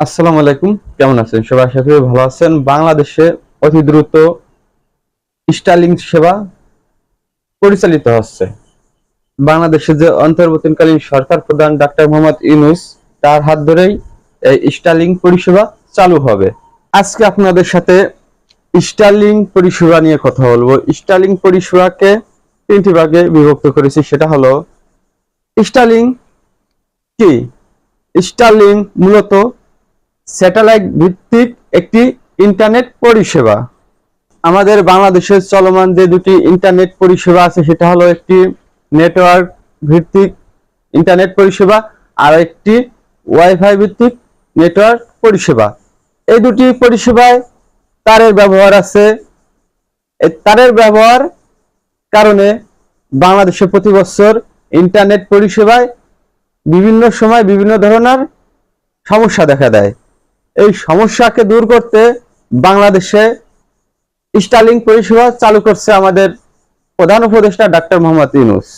আসসালামু আলাইকুম। কেমন আছেন? সবাই আশা করি ভালো আছেন। বাংলাদেশে অতি দ্রুত স্টারলিং সেবা পরিচালিত হচ্ছে। বাংলাদেশে যে অন্তর্বর্তীকালীন সরকার প্রধান ডাক্তার মোহাম্মদ ইউনুস, তার হাত ধরেই এই স্টারলিং পরিষেবা চালু হবে। আজকে আপনাদের সাথে স্টারলিং পরিষেবা নিয়ে কথা বলব। স্টারলিং পরিষেবাকে তিনটি ভাগে বিভক্ত করেছি। সেটা হলো স্টারলিং কি? স্টারলিং মূলত স্যাটেলাইট ভিত্তিক একটি ইন্টারনেট পরিষেবা। আমাদের বাংলাদেশের চলমান যে দুটি ইন্টারনেট পরিষেবা আছে, সেটা হলো একটি নেটওয়ার্ক ভিত্তিক ইন্টারনেট পরিষেবা আর একটি ওয়াইফাই ভিত্তিক নেটওয়ার্ক পরিষেবা। এই দুটি পরিষেবায় তারের ব্যবহার আছে। তারের ব্যবহার কারণে বাংলাদেশে প্রতি বছর ইন্টারনেট পরিষেবায় বিভিন্ন সময় বিভিন্ন ধরনের সমস্যা দেখা দেয়। এই সমস্যাকে দূর করতে বাংলাদেশে স্টারলিং পরিষেবা চালু করছে আমাদের প্রধান উপদেষ্টা ডাক্তার মোহাম্মদ ইউনুস।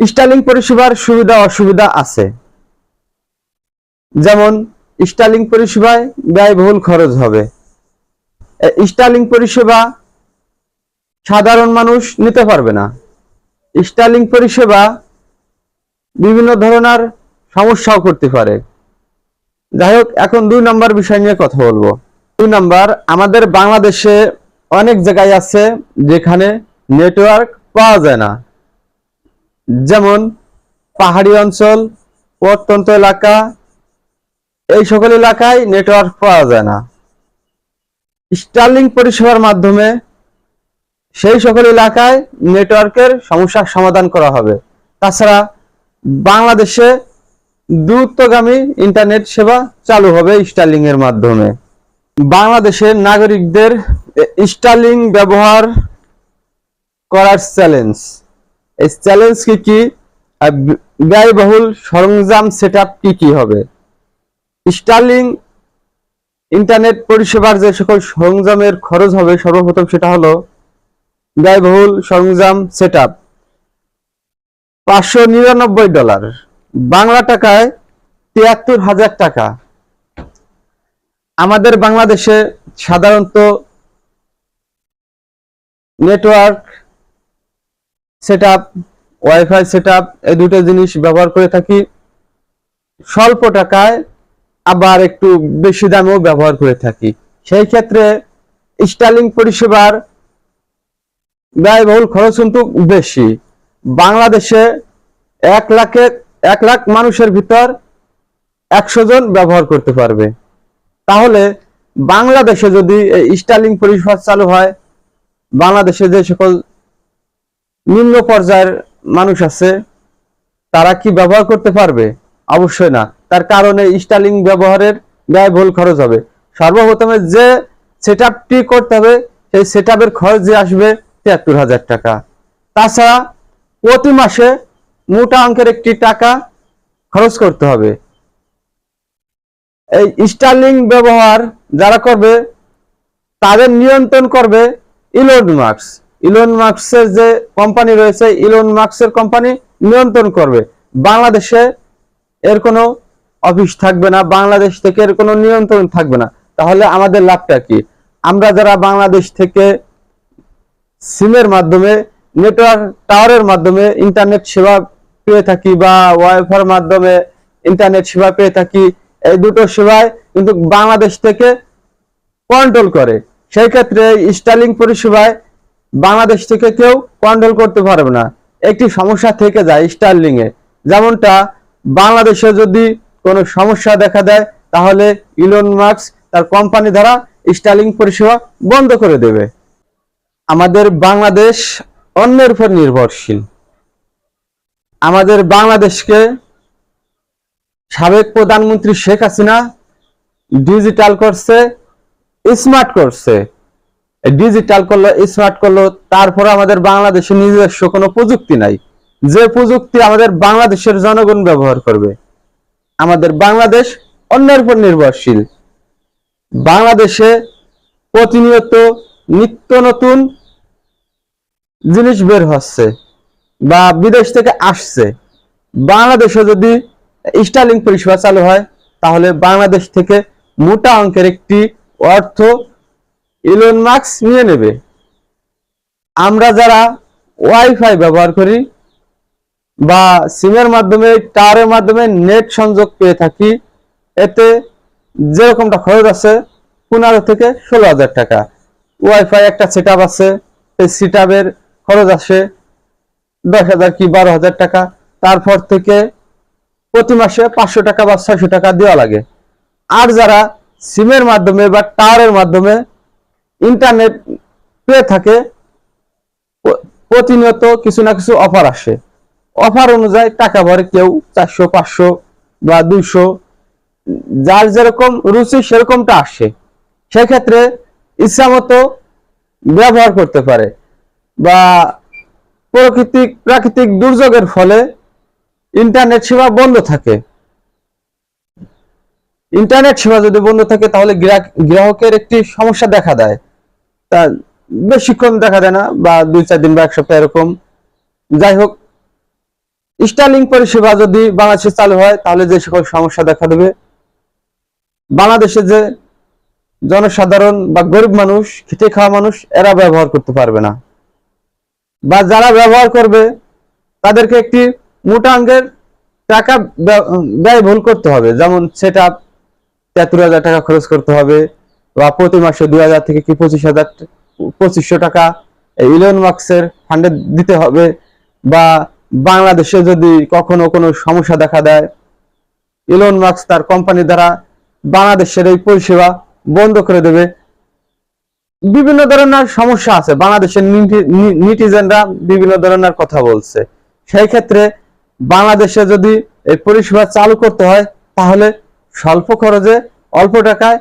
স্টারলিং পরিষেবার সুবিধা অসুবিধা আছে। যেমন স্টারলিং পরিষেবায় ব্যয়বহুল খরচ হবে। এ স্টারলিং পরিষেবা সাধারণ মানুষ নিতে পারবে না। স্টারলিং পরিষেবা বিভিন্ন ধরনের সমস্যাও করতে পারে। যাই হোক এখন দুই নম্বর বিষয় নিয়ে কথা বলব। দুই নম্বর, আমাদের বাংলাদেশে অনেক জায়গায় আছে যেখানে নেটওয়ার্ক পাওয়া যায় না। যেমন পাহাড়ি অঞ্চল, প্রত্যন্ত এলাকা, এই সকল এলাকায় নেটওয়ার্ক পাওয়া যায় না। স্টারলিং পরিষেবার মাধ্যমে সেই সকল এলাকায় নেটওয়ার্কের সমস্যার সমাধান করা হবে। তাছাড়া বাংলাদেশে দ্রুতগামী ইন্টারনেট সেবা চালু হবে স্টারলিং এর মাধ্যমে। বাংলাদেশের নাগরিকদের স্টারলিং ব্যবহার করার চ্যালেঞ্জ এই চ্যালেঞ্জ কি কি? ব্যয়বহুল সরঞ্জাম সেটআপ কি কি হবে? স্টারলিং ইন্টারনেট পরিষেবার যে সকল সরঞ্জামের খরচ হবে, সর্বপ্রথম সেটা হলো ব্যয়বহুল সরঞ্জাম সেটআপ পাঁচশো নিরানব্বই ডলার। বাংলা টাকায় তিয়াত্তর হাজার টাকা। আমাদের বাংলাদেশে সাধারণত network set up WiFi set up এই দুটো জিনিস ব্যবহার করে থাকি। স্বল্প টাকায় আবার একটু বেশি দামেও ব্যবহার করে থাকি। সেই ক্ষেত্রে স্টার্লিং পরিষেবার ব্যয়বহুল খরচ কিন্তু বেশি। বাংলাদেশে এক লাখে এক লাখ মানুষের ভিতর একশো জন ব্যবহার করতে পারবে। তাহলে বাংলাদেশে যদি এই স্টার্লিং পরিষেবা চালু হয়, বাংলাদেশে যে সকল নিম্ন পর্যায়ের মানুষ আছে, তারা কি ব্যবহার করতে পারবে? অবশ্যই না। তার কারণে স্টার্লিং ব্যবহারের ব্যয়বহুল খরচ হবে। সর্বপ্রথমে যে সেট করতে হবে, সেই সেট খরচ যে আসবে তিয়াত্তর হাজার টাকা। তাছাড়া প্রতি মাসে মোটা অঙ্কের একটি টাকা খরচ করতে হবে। এই স্টার্লিং ব্যবহার যারা করবে, তাদের নিয়ন্ত্রণ করবে ইলন মার্কস ইলন মার্কসের যে কোম্পানি রয়েছে ইলন মার্কসের কোম্পানি নিয়ন্ত্রণ করবে। বাংলাদেশে এর কোনো অফিস থাকবে না, বাংলাদেশ থেকে এর কোনো নিয়ন্ত্রণ থাকবে না। তাহলে আমাদের লাভটা কি? আমরা যারা বাংলাদেশ থেকে সিমের মাধ্যমে নেটওয়ার্ক টাওয়ারের মাধ্যমে ইন্টারনেট সেবা পেয়ে থাকি বা ওয়াইফার মাধ্যমে ইন্টারনেট সেবা পেয়ে থাকি, এই দুটো সেবায় কিন্তু বাংলাদেশ থেকে কন্ট্রোল করে। সেই ক্ষেত্রে স্টার্লিং পরিষেবায় বাংলাদেশ থেকে কেউ কন্ট্রোল করতে পারবে না। একটি সমস্যা থেকে যায় স্টার্লিং এ। যেমনটা বাংলাদেশে যদি কোনো সমস্যা দেখা দেয়, তাহলে ইলন মার্কস তার কোম্পানি দ্বারা স্টার্লিং পরিষেবা বন্ধ করে দেবে। আমাদের বাংলাদেশ অন্যের উপর নির্ভরশীল। আমাদের বাংলাদেশকে সাবেক প্রধানমন্ত্রী শেখ হাসিনা ডিজিটাল করছে, স্মার্ট করছে। ডিজিটাল করল, স্মার্ট করল, তারপর আমাদের বাংলাদেশে নিজস্ব কোনো প্রযুক্তি নাই। যে প্রযুক্তি আমাদের বাংলাদেশের জনগণ ব্যবহার করবে, আমাদের বাংলাদেশ অন্যের উপর নির্ভরশীল। বাংলাদেশে প্রতিনিয়ত নিত্য নতুন জিনিস বের হচ্ছে। বা বিদেশ থেকে আসছে, বাংলাদেশে যদি স্টারলিং পরিষেবা চালু হয়, তাহলে বাংলাদেশ থেকে মোটা অঙ্কের একটি অর্থ ইলন মার্কস নিয়ে নেবে। আমরা যারা ওয়াইফাই ব্যবহার করি বা সিমের মাধ্যমে, টাওয়ারের মাধ্যমে নেট সংযোগ পেয়ে থাকি, এতে যেরকমটা খরচ আছে পনেরো থেকে ষোলো হাজার টাকা। ওয়াইফাই একটা সেট আছে সেই সেট খরচ আসে দশ হাজার কি বারো হাজার টাকা। তারপর থেকে প্রতি মাসে পাঁচশো টাকা বা ছয়শো টাকা দেওয়া লাগে। আর যারা সিমের মাধ্যমে বা টাওয়ারের মাধ্যমে ইন্টারনেট পেয়ে থাকে প্রতিনিয়ত কিছু না কিছু অফার আসে। অফার অনুযায়ী টাকা ভরে কেউ চারশো, পাঁচশো বা দুইশো, যার যেরকম রুচি সেরকমটা আসে। সেক্ষেত্রে ইচ্ছা মতো ব্যবহার করতে পারে বা প্রাকৃতিক প্রাকৃতিক দুর্যোগের ফলে ইন্টারনেট সেবা বন্ধ থাকে। ইন্টারনেট সেবা যদি বন্ধ থাকে, তাহলে গ্রাহকের একটি সমস্যা দেখা দেয়। তা বেশিক্ষণ দেখা দেয় না, বা দুই চার দিন বা এক সপ্তাহ এরকম। যাই হোক স্টারলিং পরিষেবা যদি বাংলাদেশে চালু হয়, তাহলে যে সকল সমস্যা দেখা দেবে। বাংলাদেশে যে জনসাধারণ বা গরিব মানুষ, খেটে খাওয়া মানুষ, এরা ব্যবহার করতে পারবে না। বা যারা ব্যবহার করবে, তাদেরকে একটি মোটা অঙ্কের টাকা ব্যয় ভুল করতে হবে। যেমন সেটা তেত্তর হাজার টাকা খরচ করতে হবে বা প্রতি মাসে দুই হাজার থেকে কি পঁচিশ হাজার পঁচিশশো টাকা ইলন মার্কসের ফান্ডে দিতে হবে বা বাংলাদেশে যদি কখনো কোনো সমস্যা দেখা দেয় ইলন মার্কস তার কোম্পানি দ্বারা বাংলাদেশের এই পরিষেবা বন্ধ করে দেবে। বিভিন্ন ধরনের সমস্যা আছে। বাংলাদেশের নিটিজেনরা বিভিন্ন ধরনের কথা বলছে। সেই ক্ষেত্রে বাংলাদেশে যদি এই পরিষেবা চালু করতে হয়, তাহলে স্বল্প খরচে অল্প টাকায়